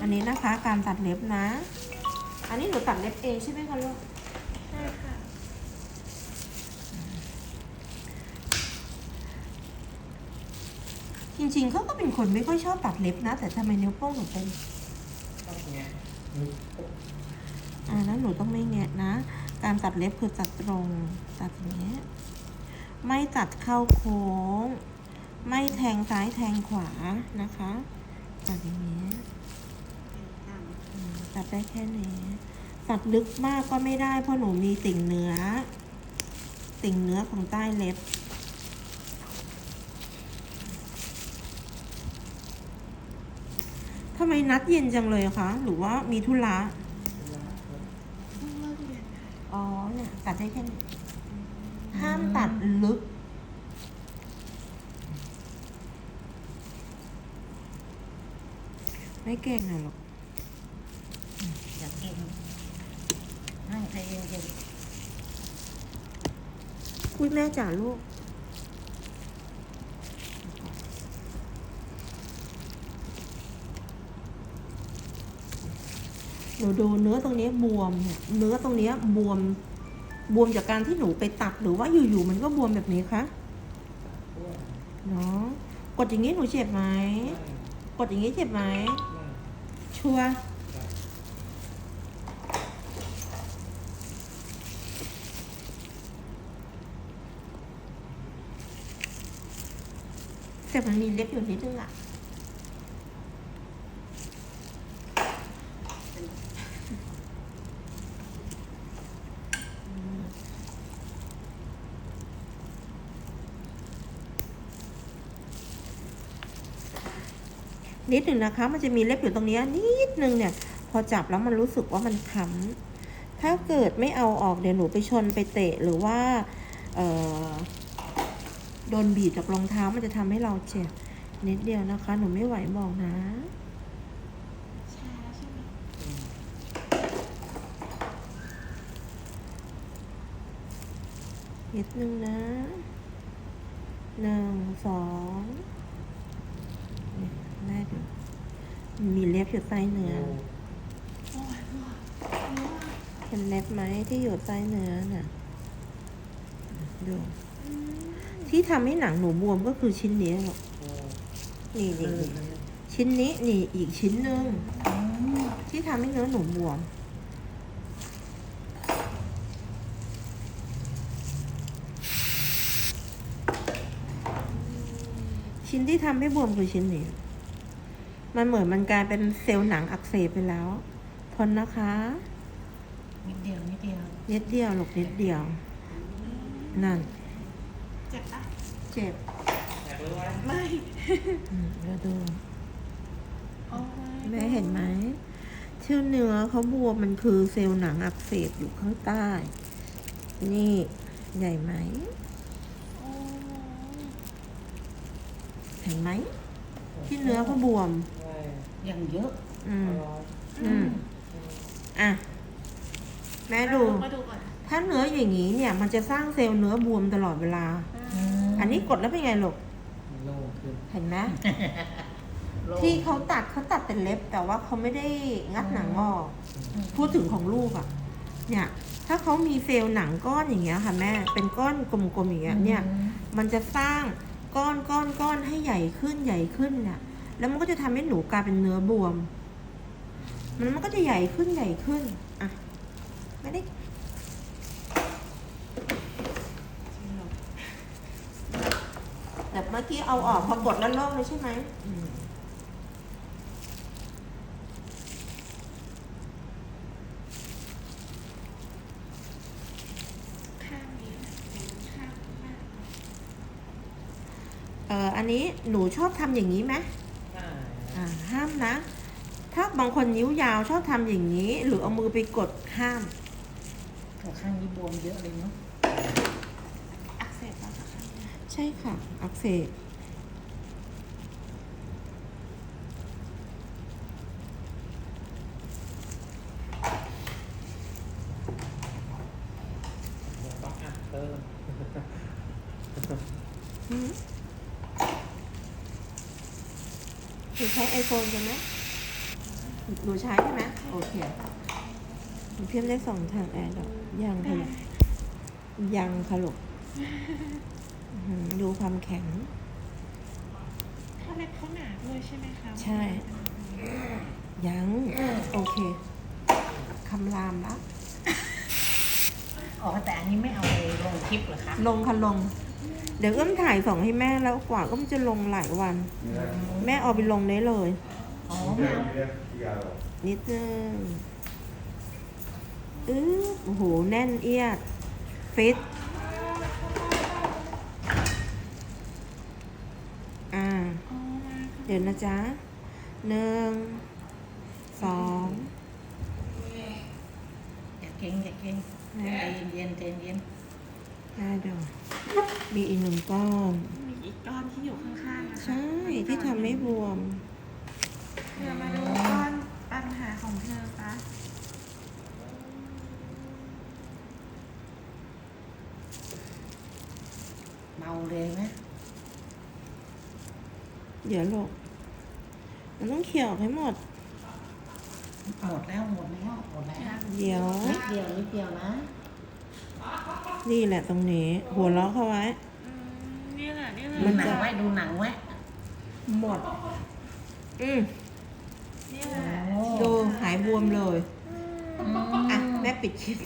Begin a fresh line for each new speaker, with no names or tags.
อันนี้นะคะการตัดเล็บนะ อันนี้หนูตัดเล็บเองใช่ไหมคะลูก
ใช่ค่ะ
จริงๆเขาก็เป็นคนไม่ค่อยชอบตัดเล็บนะ แต่ทำไมนิ้วโป้งหนูเป็น
อ่า
แล้วหนูต้องไม่แงะนะ การตัดเล็บคือตัดตรง ตัดอย่างเงี้ย ไม่ตัดเข้าโค้ง ไม่แทงซ้ายแทงขวานะคะ ตัดอย่างเงี้ย ตัดได้แค่นี้ตัดลึกมากก็ไม่ได้ เพราะหนูมีติ่งเนื้อ ติ่งเนื้อของใต้เล็บ ทำไมนัดเย็นจังเลยอะคะ หรือว่ามีธุระ
เพิ่งเลิกเรียนค่ะ
อ๋อเนี่ย ตัดได้แค่นี้ ห้ามตัดลึกไม่เก่งอะหรอก
อยากกินให้ใจเย็น
อุ้ยแม่จ๋าลูก หนูดูเนื้อตรงนี้บวมเนี่ยเนื้อตรงนี้บวม บวมจากการที่หนูไปตัดหรือว่าอยู่ๆมันก็บวมแบบนี้คะเนาะกดอย่างนี้หนูเจ็บไหม กดอย่างนี้เจ็บไหม ชัวร์ แต่มันมีเล็บอยู่นิดนึงอะนิดหนึ่งนะคะ มันจะมีเล็บอยู่ตรงนี้นิดนึงเนี่ย พอจับแล้วมันรู้สึกว่ามันค้ำถ้าเกิดไม่เอาออกเดี๋ยวหนูไปชนไปเตะหรือว่า เออ โดนบีบจากรองเท้ามันจะทำให้เราเจ็บนิดเดียวนะคะ หนูไม่ไหวบอกนะ
ชาใช่ไหม
นิดนึงนะหนึ่งสองเนี่ยแม่ดูมีเล็บอยู่ใต้เนื้อ
โอ้ยพ่อเนื้อ
เห็นเล็บไหมที่อยู่ใต้เนื้อน่ะดู
อืม
ที่ทำให้หนังหนูบวมก็คือชิ้นนี้หรอกนี่นี่นี่ชิ้นนี้นี่อีกชิ้นหนึ่งที่ทำให้เนื้อหนูบวม ชิ้นที่ทำให้บวมคือชิ้นนี้ มันเหมือนมันกลายเป็นเซลล์หนังอักเสบไปแล้ว ทนนะคะ
ๆนิดเดียว นิดเดียว
นิดเดียวหลกนิดเดียว นั่น
เจ็บปะ
เจ็บ
อยากรู้ไหม
ไม่
อืมแล้วดู
โอ้ย
แม่เห็นไหมที่เนื้อเขาบวมมันคือเซลล์หนังอักเสบอยู่ข้างใต้ นี่ใหญ่ไหม
โอ้ย
เห็นไหมที่เนื้อเขาบวม
ใช่
อย่างเยอะ
อืม
ร้อน
อืมอะแม่ดู
มาดูก่อน
ถ้าเนื้ออย่างนี้เนี่ย มันจะสร้างเซลล์เนื้อบวมตลอดเวลาอั นนี้กดแล้วเป็นไงลูก
โล่งขึ้น
เห็นไหม
โล่ง
ที่เขาตัดเขาตัดเป็นเล็บ แต่ว่าเขาไม่ได้งัดหนังออก พูดถึงของลูกอะ่ะเนี่ย ถ้าเขามีเซลล์หนังก้อนอย่างเงี้ยค่ะแม่ เป็นก้อนกลมๆอย่างเงี้ยเนี่ย มันจะสร้างก้อนก้อนก้อนให้ใหญ่ขึ้นใหญ่ขึ้นเนี่ยแล้วมันก็จะทำให้หนูกลายเป็นเนื้อบวม มันมันก็จะใหญ่ขึ้นใหญ่ขึ้น อะ ไม่ได้ แต่เมื่อกี้เอาออกพอกดแล้วโล่งเลยใช่ไหมอืม
ข้างนี้ข้างหน้า
เอออันนี้หนูชอบทำอย่างนี้ไหม
ใช่
อ่าห้ามนะ ถ้าบางคนนิ้วยาวชอบทำอย่างนี้ หรือเอามือไปกดห้าม
แต่ข้างนี้บวมเยอะเลยเนาะ
อักเสบแล้วค่ะข้างนี้
ใช่ค่ะ อักเสบ
ต้องอัดเติม
อืมหนูใช้ไอโฟนกันไหมหนูใช้ใช่ไหมโอเคหนูเพียมได้สองทางแอร์ดอกยังค่ะยังค่ะลูกอื้อหือ ความแข็ง
เขาเล็บเขาหนาด้วยใช่ไหมคะ
ใช่ ยัง โอเคคำรามละ
อ๋อแต่อันนี้ไม่เอาไปลงคลิปเหรอคะ
ลงค่ะลง เดี๋ยวเอื้อมถ่ายส่งให้แม่แล้วกว่าเอื้อมจะลงหลายวัน แม่เอาไปลงได้เลย
อ๋อไม่เอา
นิดนึงอื้อโอ้โหแน่นเอียดฟิต อ่า
อ๋อมาค่ะ
เดี๋ยวนะจ๊ะหนึ่งสอง
อย่าเก่งอย่าเก่งใจเย็นๆใจเย็น
ห้าดอกมีอีกหนึ่งก้อน
มีอีกก้อนที่อยู่ข้างๆนะคะ
ใช่ที่ทำให้บวม
เธอมาดูก้อนปัญหาของเธอปะ
เมาเลยไหม
เดี๋ยวหลกมันต้องเขี่ยออกให้หมด
หมดแล้วหมดแล้วหมดแล้ว
เดี๋ยว
นิดเดียวนิดเดียวนะ
นี่แหละตรงนี้ หัวเราะเข้าไว้
อืมนี่แหละนี่แห
ดู
ละ
หนังไว้ดูหนังไว้
หมดอืม
นี่แหละ
โอ้
ดูหายบวมเลย
อืม
อะแม่ปิดคลิป